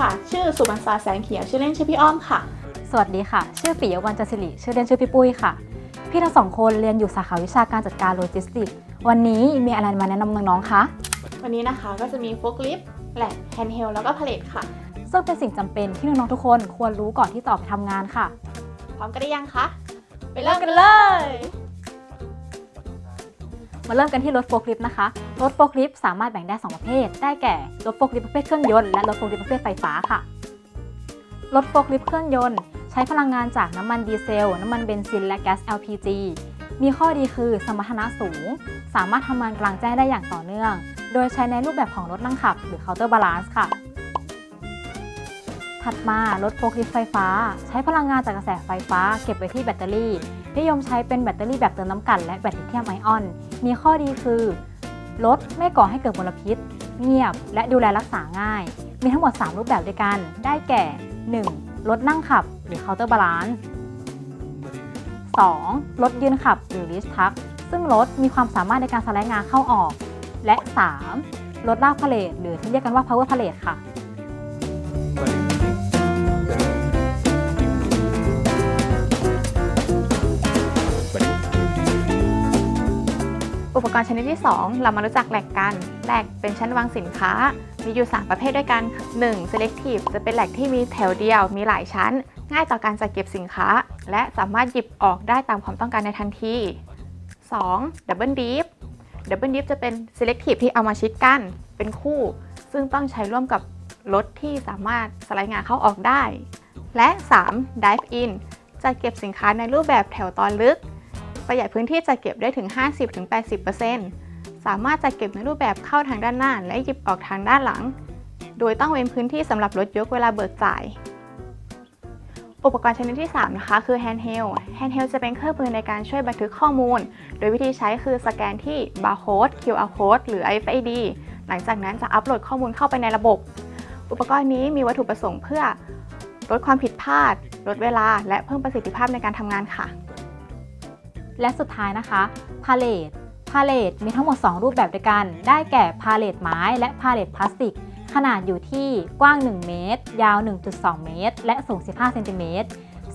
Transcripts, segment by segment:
อสุบรรษาแสงเขียว ชื่อเล่นชื่อพี่อ้อมค่ะ สวัสดีค่ะ ชื่อปิยวันจันทร์ศิริ ชื่อเล่นชื่อพี่ปุ้ยค่ะ พี่ทั้งสองคนเรียนอยู่สาขาวิชาการจัดการโลจิสติกส์วันนี้มีอะไรมาแนะนำน้องๆ คะ วันนี้นะคะก็จะมีโฟกลิฟต์แหลกแฮนด์เฮลแล้วก็พาเลทค่ะ ซึ่งเป็นสิ่งจำเป็นที่น้องๆ ทุกคนควรรู้ก่อนที่จะออกไปทำงานค่ะ พร้อมกันหรือยังคะ ไปเริ่มกันเลเลยยมาเริ่มกันที่รถโฟล์คลิฟต์นะคะ รถโฟล์คลิฟต์สามารถแบ่งได้ 2 ประเภท ได้แก่รถโฟล์คลิฟต์ประเภทเครื่องยนต์และรถโฟล์คลิฟต์ประเภทไฟฟ้าค่ะ รถโฟล์คลิฟต์เครื่องยนต์ ใช้พลังงานจากน้ำมันดีเซล น้ำมันเบนซินและแก๊ส LPG มีข้อดีคือสมรรถนะสูง สามารถทำงานกลางแจ้งได้อย่างต่อเนื่อง โดยใช้ในรูปแบบของรถนั่งขับ หรือ counter balance ค่ะ ถัดมารถโฟล์คลิฟต์ไฟฟ้า ใช้พลังงานจากกระแสไฟฟ้า เก็บไว้ที่แบตเตอรี่นิยมใช้เป็นแบตเตอรี่แบบเติมน้ำกันและแบตลิเธียมไอออน มีข้อดีคือ รถไม่ก่อให้เกิดมลพิษ เงียบ และดูแลรักษาง่าย มีทั้งหมด 3 รูปแบบด้วยกัน ได้แก่ 1. รถนั่งขับ หรือ counter balance 2. รถยืนขับ หรือ reach truck ซึ่งรถมีความสามารถในการสไลด์งานเข้าออก และ 3. รถลากพาเลทหรือที่เรียกกันว่า power pallet ค่ะ ปกรณ์ชนิดที่ 2 เรามารู้จักแหลกกัน แหลกเป็นชั้นวางสินค้า มีอยู่ 3 ประเภทด้วยกัน 1. selective จะเป็นแหลกที่มีแถวเดียว มีหลายชั้น ง่ายต่อการจัดเก็บสินค้า และสามารถหยิบออกได้ตามความต้องการในทันที 2. double deep double deep จะเป็น selective ที่เอามาชิดกัน เป็นคู่ ซึ่งต้องใช้ร่วมกับรถที่สามารถสไลด์งานเข้าออกได้ และ 3. dive in จะเก็บสินค้าในรูปแบบแถวตอนลึก ประหยัดพื้นที่จัดเก็บได้ถึง 50-80%สามารถจัดเก็บในรูปแบบเข้าทางด้านหน้า และหยิบออกทางด้านหลัง โดยต้องเว้นพื้นที่สำหรับรถยกเวลาเบิกจ่าย อุปกรณ์ชนิดที่ 3 นะคะ คือ handheld handheld จะเป็นเครื่องมือในการช่วยบันทึกข้อมูล โดยวิธีใช้คือสแกนที่ barcode QR code หรือ RFID หลังจากนั้นจะอัปโหลดข้อมูลเข้าไปในระบบ อุปกรณ์นี้มีวัตถุประสงค์เพื่อลดความผิดพลาด ลดเวลา และเพิ่มประสิทธิภาพในการทำงานค่ะ และสุดท้ายนะคะพาเลทพาเลทมีทั้งหมด 2 รูปแบบด้วยกัน ได้แก่พาเลทไม้และพาเลทพลาสติก ขนาดอยู่ที่กว้าง 1 เมตร ยาว 1.2 เมตร และสูง 15 เซนติเมตร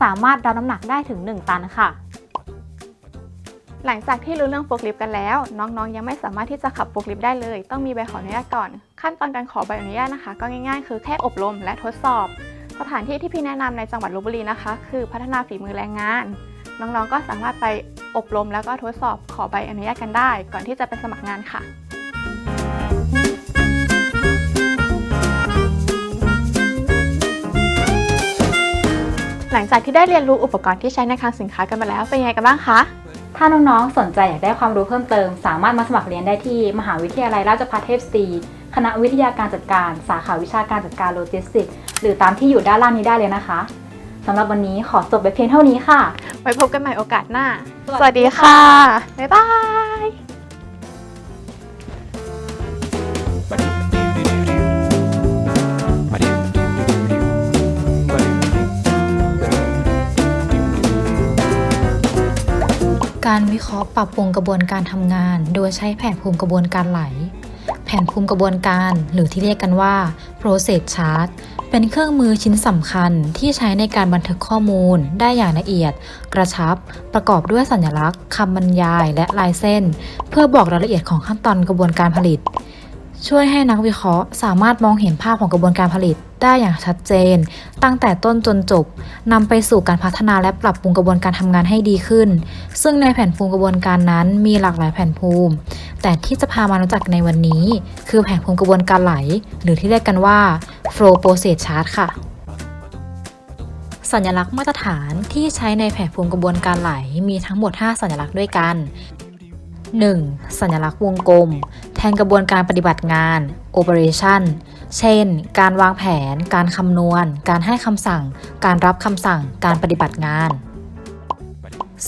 สามารถรับน้ำหนักได้ถึง 1 ตันค่ะ หลังจากที่รู้เรื่องโฟล์คลิฟต์กันแล้ว น้องๆ ยังไม่สามารถที่จะขับโฟล์คลิฟต์ได้เลย ต้องมีใบขออนุญาตก่อน ขั้นตอนการขอใบอนุญาตนะคะ ก็ง่ายๆ คือแค่อบรมและทดสอบ สถานที่ที่พี่แนะนำในจังหวัดลบบุรีนะคะ คือพัฒนาฝีมือแรงงาน น้องๆ ก็สามารถไปอบรมแล้วก็ทดสอบขอใบอนุญาตกันได้ ก่อนที่จะไปสมัครงานค่ะหลังจากที่ได้เรียนรู้อุปกรณ์ที่ใช้ในคลังสินค้ากันมาแล้วเป็นยังไงกันบ้างคะ ถ้าน้องๆ สนใจอยากได้ความรู้เพิ่มเติม สามารถมาสมัครเรียนได้ที่มหาวิทยาลัยราชภัฏเทพสตรีคณะวิทยาการจัดการ สาขาวิชาการจัดการโลจิสติกส์หรือตามที่อยู่ด้านล่างนี้ได้เลยนะคะ สำหรับวันนี้ขอจบไปเพียงเท่านี้ค่ะ ไว้พบกันใหม่โอกาสหน้าสวัสดีสวัสดีค่ะ บ๊ายบายการวิเคราะห์ปรับปรุงกระบวนการทำงาน โดยใช้แผนภูมิกระบวนการไหลแผ นภูมิกระบวนการ หรือที่เรียกกันว่า process chart เป็นเครื่องมือชิ้นสำคัญที่ใช้ในการบันทึกข้อมูล ได้อย่างละเอียด กระชับ ประกอบด้วยสัญลักษณ์คำบรรยายและลายเส้น เพื่อบอกรายละเอียดของขั้นตอนกระบวนการผลิต ช่วยให้นักวิเคราะห์สามารถมองเห็นภาพของกระบวนการผลิตได้อย่างชัดเจน ตั้งแต่ต้นจนจบนำไปสู่การพัฒนาและปรับปรุงกระบวนการทำงานให้ดีขึ้น ซึ่งในแผนภูมิกระบวนการนั้นมีหลากหลายแผนภูมิ แต่ที่จะพามารู้จักในวันนี้ คือแผนภูมิกระบวนการไหล หรือที่เรียกกันว่า flow process chart ค่ะ สัญลักษณ์มาตรฐานที่ใช้ในแผนภูมิกระบวนการไหลมีทั้งหมด 5 สัญลักษณ์ด้วยกัน 1. สัญลักษณ์วงกลม นกระบวนการปฏิบัติงาน operation เช่น การวางแผน การคำนวณ การให้คำสั่ง การรับคำสั่ง การปฏิบัติงาน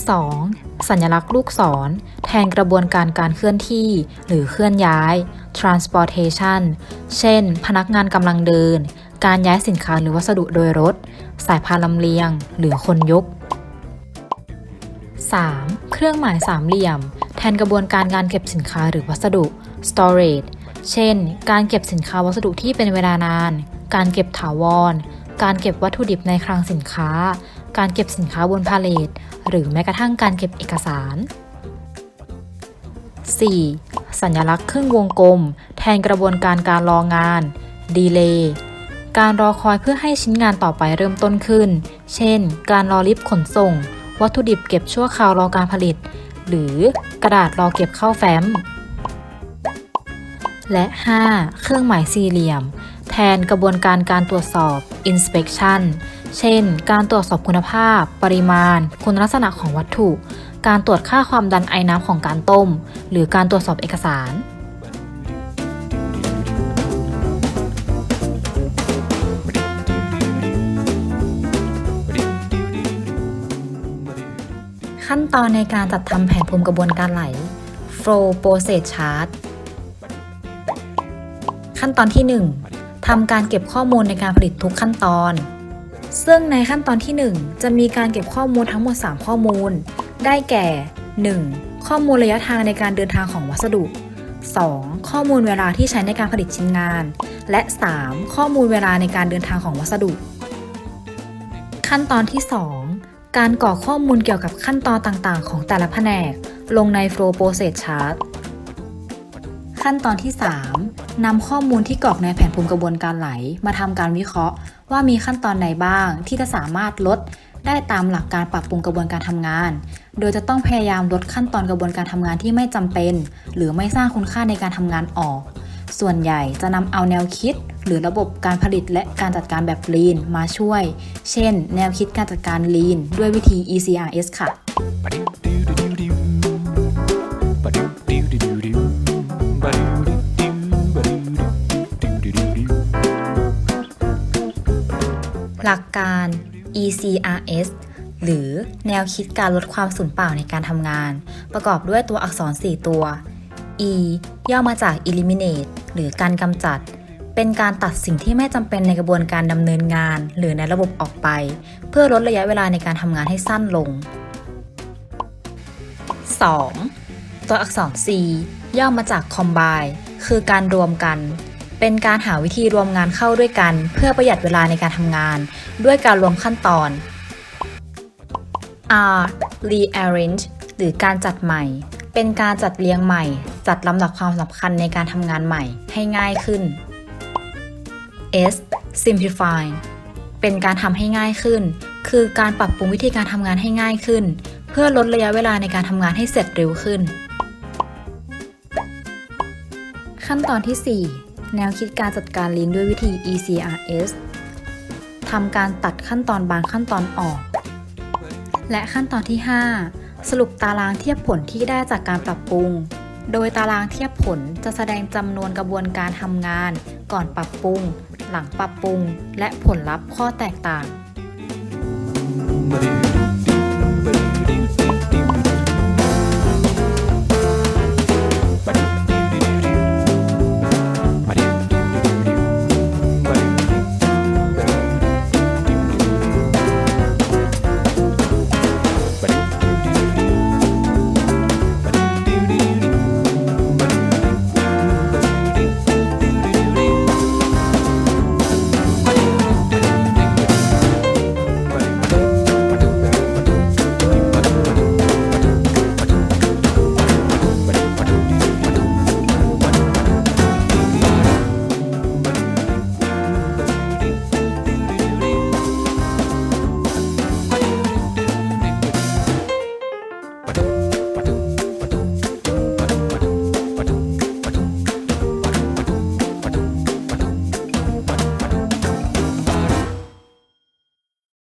2. สัญลักษณ์ลูกศร แทนกระบวนการการเคลื่อนที่ หรือเคลื่อนย้าย transportation เช่น พนักงานกำลังเดิน การย้ายสินค้าหรือวัสดุโดยรถ สายพานลำเลียง หรือคนยก 3. เครื่องหมายสามเหลี่ยม แทนกระบวนการการเก็บสินค้าหรือวัสดุ storage เช่น การเก็บสินค้าวัสดุที่เป็นเวลานาน การเก็บถาวร การเก็บวัตถุดิบในคลังสินค้า การเก็บสินค้าบนพาเลท หรือแม้กระทั่งการเก็บเอกสาร 4. สัญลักษณ์ครึ่งวงกลม แทนกระบวนการการรองานดีเลย์การรอคอยเพื่อให้ชิ้นงานต่อไปเริ่มต้นขึ้น เช่น การรอลิฟต์ขนส่ง วัตถุดิบเก็บชั่วคราวรอการผลิต หรือกระดาษรอเก็บเข้าแฟ้ม และ 5. เครื่องหมายสี่เหลี่ยม แทนกระบวนการการตรวจสอบ inspection เช่น การตรวจสอบคุณภาพ ปริมาณ คุณลักษณะของวัตถุ การตรวจค่าความดันไอน้ำของการต้ม หรือการตรวจสอบเอกสาร ขั้นตอนในการจัดทำแผนภูมิกระบวนการไหล flow process chart ขั้นตอนที่ 1ทำการเก็บข้อมูลในการผลิตทุกขั้นตอน ซึ่งในขั้นตอนที่ 1 จะมีการเก็บข้อมูลทั้งหมด 3 ข้อมูล ได้แก่ 1. ข้อมูลระยะทางในการเดินทางของวัสดุ 2. ข้อมูลเวลาที่ใช้ในการผลิตชิ้นงาน และ 3. ข้อมูลเวลาในการเดินทางของวัสดุ ขั้นตอนที่ 2 การกรอกข้อมูลเกี่ยวกับขั้นตอนต่างๆ ของแต่ละแผนก ลงใน Flow Process Chart ขั้นตอนที่ 3นำข้อมูลที่กรอกในแผนภูมิกระบวนการไหล มาทำการวิเคราะห์ ว่ามีขั้นตอนใดบ้าง ที่จะสามารถลดได้ตามหลักการปรับปรุงกระบวนการทำงาน โดยจะต้องพยายามลดขั้นตอนกระบวนการทำงานที่ไม่จำเป็น หรือไม่สร้างคุณค่าในการทำงานออก ส่วนใหญ่จะนำเอาแนวคิด หรือระบบการผลิตและการจัดการแบบ Lean มาช่วย เช่น แนวคิดการจัดการ Lean ด้วยวิธี ECRS ค่ะ หลักการ ECRS หรือแนวคิดการลดความสูญเปล่าในการทำงาน ประกอบด้วยตัวอักษร 4 ตัว E ย่อมาจาก eliminate หรือการกำจัด เป็นการตัดสิ่งที่ไม่จำเป็นในกระบวนการดำเนินงาน หรือในระบบออกไป เพื่อลดระยะเวลาในการทำงานให้สั้นลง 2. ตัวอักษร C ย่อมาจาก combine คือการรวมกัน เป็นการหาวิธีรวมงานเข้าด้วยกัน เพื่อประหยัดเวลาในการทำงาน ด้วยการรวมขั้นตอน R rearrange หรือการจัดใหม่ เป็นการจัดเรียงใหม่ จัดลำดับความสำคัญในการทำงานใหม่ให้ง่ายขึ้น S simplify เป็นการทำให้ง่ายขึ้น คือการปรับปรุงวิธีการทำงานให้ง่ายขึ้น เพื่อลดระยะเวลาในการทำงานให้เสร็จเร็วขึ้น ขั้นตอนที่ 4 แนวคิดการจัดการลีนด้วยวิธี ECRS ทำการตัดขั้นตอนบางขั้นตอนออก และขั้นตอนที่ 5 สรุปตารางเทียบผลที่ได้จากการปรับปรุง โดยตารางเทียบผลจะแสดงจำนวนกระบวนการทำงาน ก่อนปรับปรุง หลังปรับปรุง และผลลัพธ์ข้อแตกต่าง